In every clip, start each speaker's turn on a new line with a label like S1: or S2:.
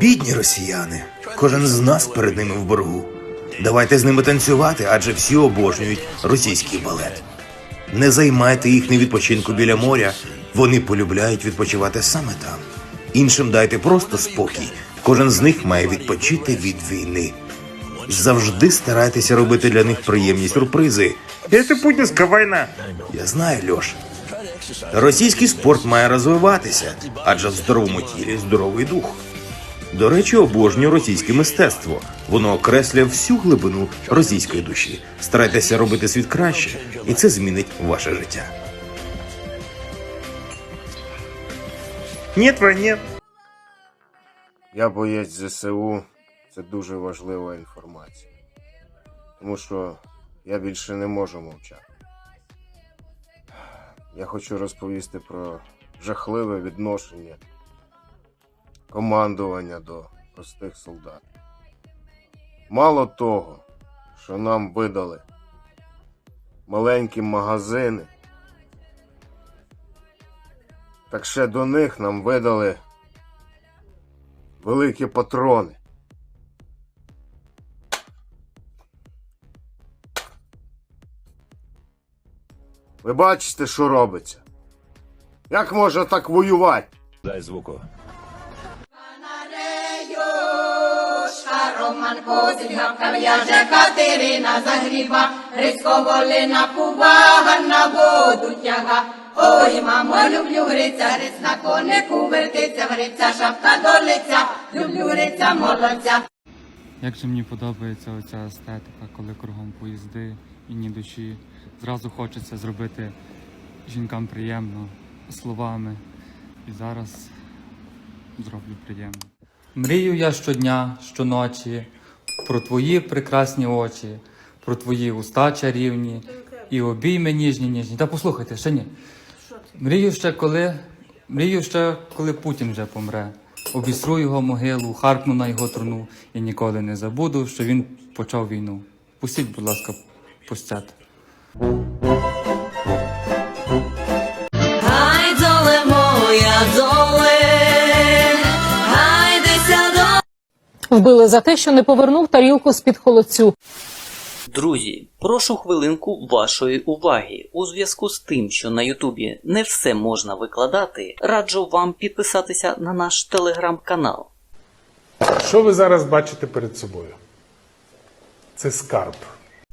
S1: Бідні росіяни. Кожен з нас перед ними в боргу. Давайте з ними танцювати, адже всі обожнюють російський балет. Не займайте їх на відпочинку біля моря. Вони полюбляють відпочивати саме там. Іншим дайте просто спокій. Кожен з них має відпочити від війни. Завжди старайтеся робити для них приємні сюрпризи. Це путінська війна. Я знаю, Льош. Російський спорт має розвиватися, адже в здоровому тілі здоровий дух. До речі, обожнюю російське мистецтво. Воно окреслює всю глибину російської душі. Старайтеся робити світ краще, і це змінить ваше життя. Ні, ні.
S2: Я боєць ЗСУ. Це дуже важлива інформація. Тому що я більше не можу мовчати. Я хочу розповісти про жахливе відношення командування до простих солдат. Мало того, що нам видали маленькі магазини, так ще до них нам видали великі патрони. Ви бачите, що робиться? Як можна так воювати?
S3: Дай звуку.
S4: Юшка, Роман Козлів, кав'яже Катерина загріба, Грицько волина пува, Ганна воду тяга. Ой, мамо, люблю гриця, гриць на конику вертиться, гриця, шапка до лиця, люблю гриця, молодця.
S5: Як же мені подобається оця естетика, коли кругом поїзди і ні душі. Зразу хочеться зробити жінкам приємно словами. І зараз зроблю приємно. Мрію я щодня, щоночі про твої прекрасні очі, про твої уста чарівні і обійми ніжні, ніжні. Та послухайте, ще ні. Мрію ще коли, мрію ще, коли Путін вже помре. Обісру його могилу, харкну на його труну і ніколи не забуду, що він почав війну. Пустіть, будь ласка, пустять.
S6: Вбили за те, що не повернув тарілку з-під холодцю.
S7: Друзі, прошу хвилинку вашої уваги. У зв'язку з тим, що на Ютубі не все можна викладати, раджу вам підписатися на наш телеграм-канал.
S8: Що ви зараз бачите перед собою? Це скарб.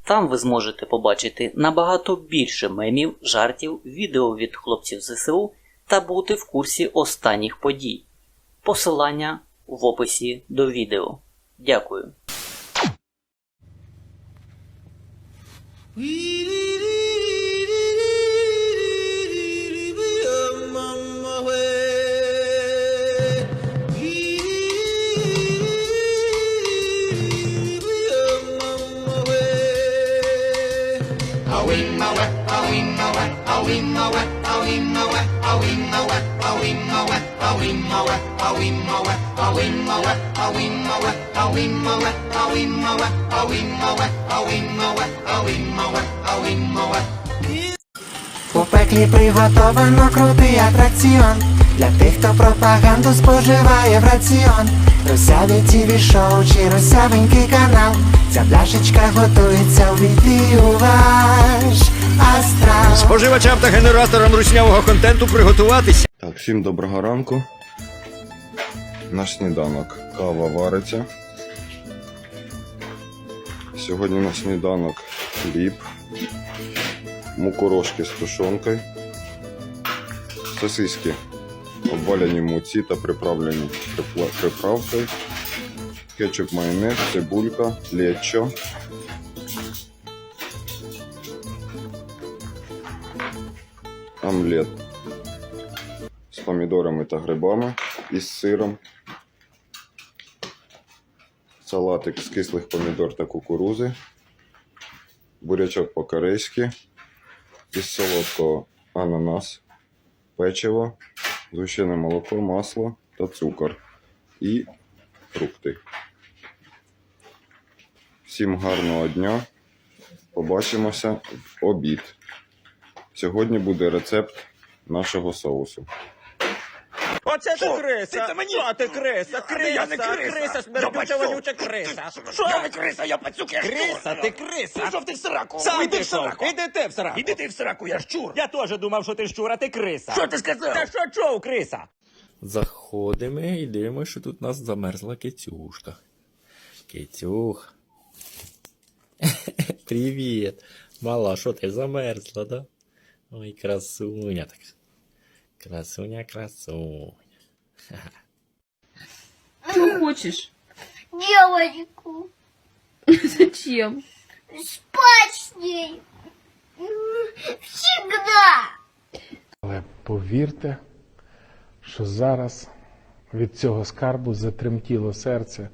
S7: Там ви зможете побачити набагато більше мемів, жартів, відео від хлопців ЗСУ та бути в курсі останніх подій. Посилання в описі до відео. Дякую.
S9: У пеклі приготовано крутий атракціон Для тих, хто пропаганду споживає в раціон Росяві тіві шоу чи росявенький канал Ця пляшечка готується увійти у ваш астрал
S3: Споживачам та генераторам руснявого контенту приготуватися.
S2: Так, всім доброго ранку. Наш сніданок. Кава вариться. Сьогодні на сніданок хліб, мукорошки з тушонкою, сосиски обвалені в муці та приправлені приправкою, кетчуп, майонез, цибулька, лечо, омлет помідорами та грибами і з сиром, салатик з кислих помідор та кукурузи, бурячок по-корейськи, із солодкого ананас, печиво, згущене молоко, масло та цукор і фрукти. Всім гарного дня. Побачимося в обід. Сьогодні буде рецепт нашого соусу.
S3: Оце ти криса!
S1: Це мені?
S3: Що ти криса? Криса!
S1: Я не криса!
S3: Криса, смердюча вонюча криса! Що?
S1: Я не криса, я пацюк, я
S3: Криса, ти криса!
S1: Пішов ти в сраку.
S3: Сам
S1: Іди в сраку.
S3: Іди ти в сраку!
S1: Іди ти в сраку, я щур.
S3: Я теж думав, що ти щура, ти криса!
S1: Що ти сказав?
S3: Та що чув, криса?
S10: Заходимо і дивимося, що тут у нас замерзла кицюшка. Кицюх. Привіт. Мала, що ти замерзла, да? Ой, красуня так. Красуня, красуня.
S11: Что хочешь?
S4: Девочку,
S11: Зачем?
S4: спать с ней. Всегда.
S8: Але повірте, що зараз від цього скарбу затремтіло серце.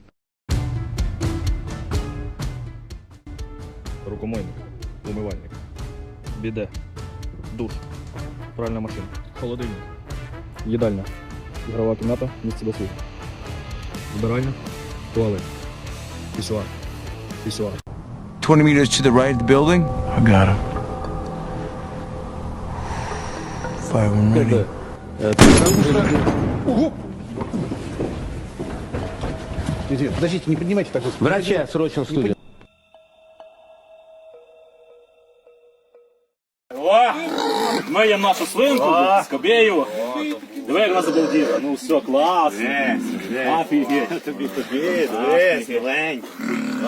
S10: Рукомойник, умивальник, біде, душ, пральна машинка, холодильник, їдальня, ігрова кімната, місце досвіду, вбиральня, туалет, пісуар, пісуар.
S3: 20 meters to the right of the building.
S8: I got it.
S3: Fire when ready.
S10: Подождите, не поднимайте так вот.
S3: Врача срочно в студию.
S10: Миємо нашу свинку, скобєю. Диви, як вона забалділа. Ну все, клас. Офігеть. Тобі, тобі, дивись, миленький.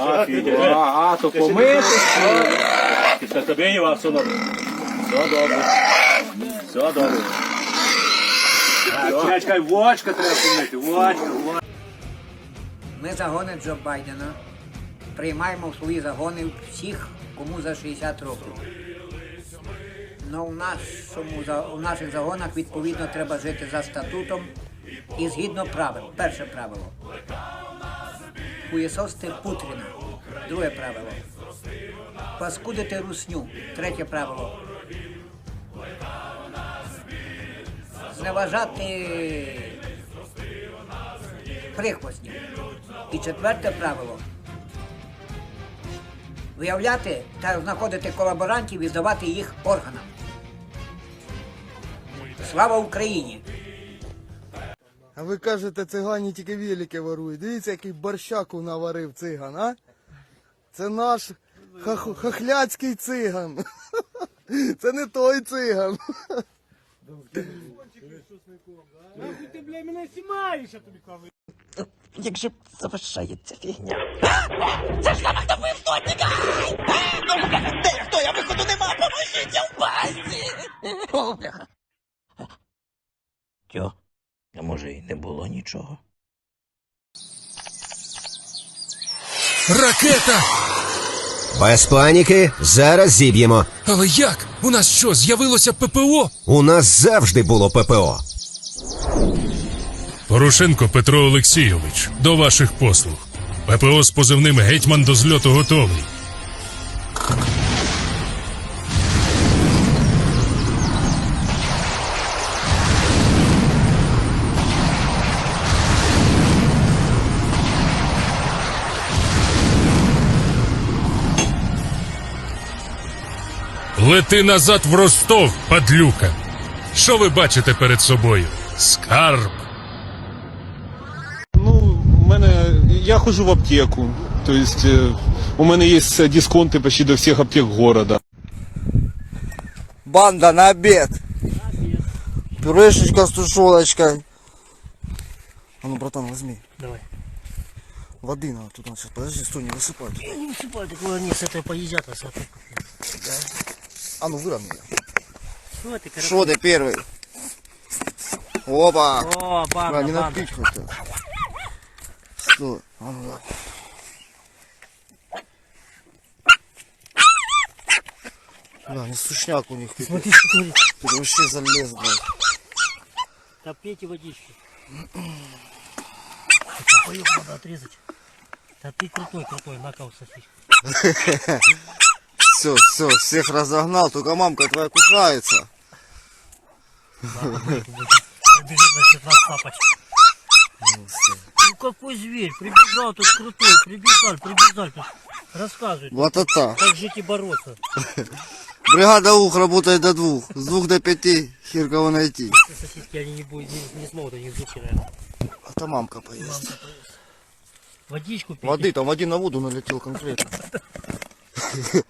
S10: Офігеть.
S3: А, то помити.
S10: Після Скобєєва все добре. Все добре. Все добре. Чекай, чекай, вочка треба помити, вочка, вочка.
S9: Ми загони Джо Байдена приймаємо в свої загони всіх, кому за 60 років. Но у, нашому, у наших загонах відповідно треба жити за статутом і згідно правил. Перше правило. Хуєсости Путріна. Друге правило. Паскудити русню. Третє правило. Зневажати прихвостнів. І четверте правило. Виявляти та знаходити колаборантів і здавати їх органам. Слава Україні!
S12: А ви кажете, цигані тільки велики ворують. Дивіться, який борщаку наварив циган, а? Це наш хах- хахляцький циган. Це не той циган. Ти, бля, мене снімаєш, а тобі кави.
S9: Як же завершається фігня?
S1: Це ж саме Хто я виходу нема, поможіть, я в пасті. О, бляха. Тьо, а може і не було нічого.
S3: Ракета!
S12: Без паніки, зараз зіб'ємо.
S3: Але як? У нас що, з'явилося ППО?
S12: У нас завжди було ППО.
S8: Порошенко Петро Олексійович, до ваших послуг. ППО з позивним гетьман до зльоту готовий. Лети назад в Ростов, падлюка. Що ви бачите перед собою? Скарб.
S3: Ну, у мене я хожу в аптеку. Тобто, е, у мене є дисконти почти до всіх аптек города.
S12: Банда на обед. Пюрешечка с тушеночкой. А ну, братан, возьми.
S9: Давай.
S12: Воды надо туда сейчас. Подожди, стой, не высыпай.
S9: Не висипай, так вони з цієї поїздять нас.
S12: А ну, выровняй.
S9: Що ти,
S12: Что ты первый? Опа!
S9: О,
S12: Бля, не напичкай-то. Стой. А ну, да. Бля, не сушняк у них. Смотри, что Тут вообще залез, блядь.
S9: Та пейте водички. Поёб надо отрезать. Да ты крутой, крутой, накал сосиска.
S12: Все, все, всех разогнал, только мамка твоя кусается.
S9: Ну какой зверь, прибежал тут крутой, прибежал, прибежал. Рассказывай,
S12: Вот это.
S9: как жить и бороться.
S12: Бригада УХ работает до двух. С двух до пяти. Хер кого найти.
S13: Соседки они не, будут, не, не смогут, они духе, наверное.
S12: Это мамка поест.
S13: Водичку пить.
S12: Воды, там один на воду налетел конкретно.